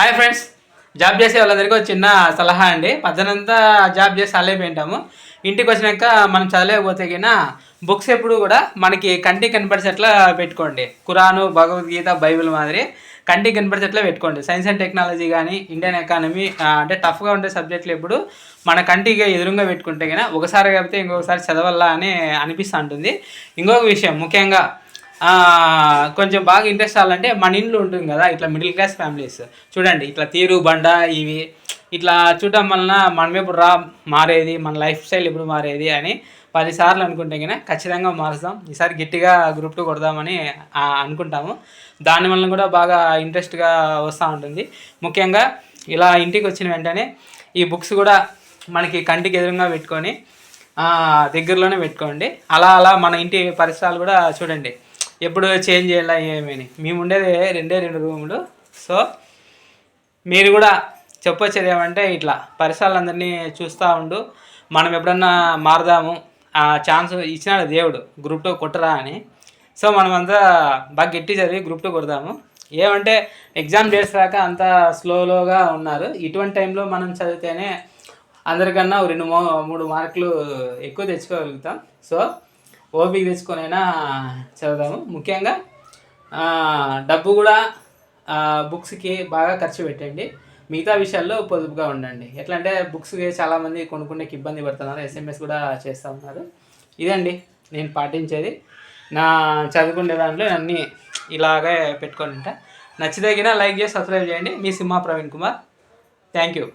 Hi friends. Job చేసే వాళ్ళందరికీ ఒక చిన్న సలహా అండి. పద్దనంతా జాబ్ చేసి అలేపోయింటాము ఇంటికి వచ్చినాక మనం చదవలేకపోతే గిన బుక్స్ ఎప్పుడు కూడా మనకి కంటికి కనపడిచేట్లా పెట్టుకోండి. కురాను భగవద్గీత బైబిల్ మాదిరి కంటికి కనపడిచేట్లా పెట్టుకోండి. సైన్స్ అండ్ టెక్నాలజీ కానీ ఇండియన్ ఎకానమీ అంటే టఫ్గా ఉండే సబ్జెక్టులు ఎప్పుడు మన కంటికి ఎదురుగా పెట్టుకుంటే కనుక ఒకసారి కాకపోతే ఇంకొకసారి చదవాలా అని అనిపిస్తూ ఉంటుంది. ఇంకొక విషయం ముఖ్యంగా కొంచెం బాగా ఇంట్రెస్ట్ అవ్వాలంటే మన ఇంట్లో ఉంటుంది కదా ఇట్లా మిడిల్ క్లాస్ ఫ్యామిలీస్ చూడండి ఇట్లా తీరు బండ ఇవి ఇట్లా చూడటం వలన మనం ఎప్పుడు రా మారేది మన లైఫ్ స్టైల్ ఎప్పుడు మారేది అని పదిసార్లు అనుకుంటే కనుక ఖచ్చితంగా మారుస్తాం. ఈసారి గట్టిగా గ్రూప్ టూ కొడదామని అనుకుంటాము. దాని వలన కూడా బాగా ఇంట్రెస్ట్గా వస్తూ ఉంటుంది. ముఖ్యంగా ఇలా ఇంటికి వచ్చిన వెంటనే ఈ బుక్స్ కూడా మనకి కంటికి ఎదురుగా పెట్టుకొని దగ్గరలోనే పెట్టుకోండి. అలా అలా మన ఇంటి పరిసరాలు కూడా చూడండి. ఎప్పుడు చేంజ్ చేయాలా ఏమని? మేము ఉండేది రెండే రెండు రూములు. సో మీరు కూడా చెప్పొచ్చేది ఏమంటే ఇట్లా పరిసరాలందరినీ చూస్తూ ఉండు. మనం ఎప్పుడన్నా మారదాము. ఆ ఛాన్స్ ఇచ్చినాడు దేవుడు. గ్రూప్ టూ కొట్టరా అని. సో మనమంతా బాగా గట్టి చదివి గ్రూప్ టూ కొడదాము. ఏమంటే ఎగ్జామ్ డేట్స్ రాక అంత స్లోలోగా ఉన్నారు. ఇటువంటి టైంలో మనం చదివితేనే అందరికన్నా రెండు మూడు మార్కులు ఎక్కువ తెచ్చుకోగలుగుతాం. సో ఓపిక తెచ్చుకొనైనా చదువుదాము. ముఖ్యంగా డబ్బు కూడా బుక్స్కి బాగా ఖర్చు పెట్టండి. మిగతా విషయాల్లో పొదుపుగా ఉండండి. ఎట్లా అంటే బుక్స్కి చాలామంది కొనుక్కునేకి ఇబ్బంది పడుతున్నారు. ఎస్ఎంఎస్ కూడా చేస్తూ ఉన్నారు. ఇదండి నేను పాటించేది. నా చదువుకునే దాంట్లో అన్నీ ఇలాగే పెట్టుకొని ఉంటా. నచ్చితే లైక్ చేసి సబ్స్క్రైబ్ చేయండి. మీ సింహ ప్రవీణ్ కుమార్. Thank you.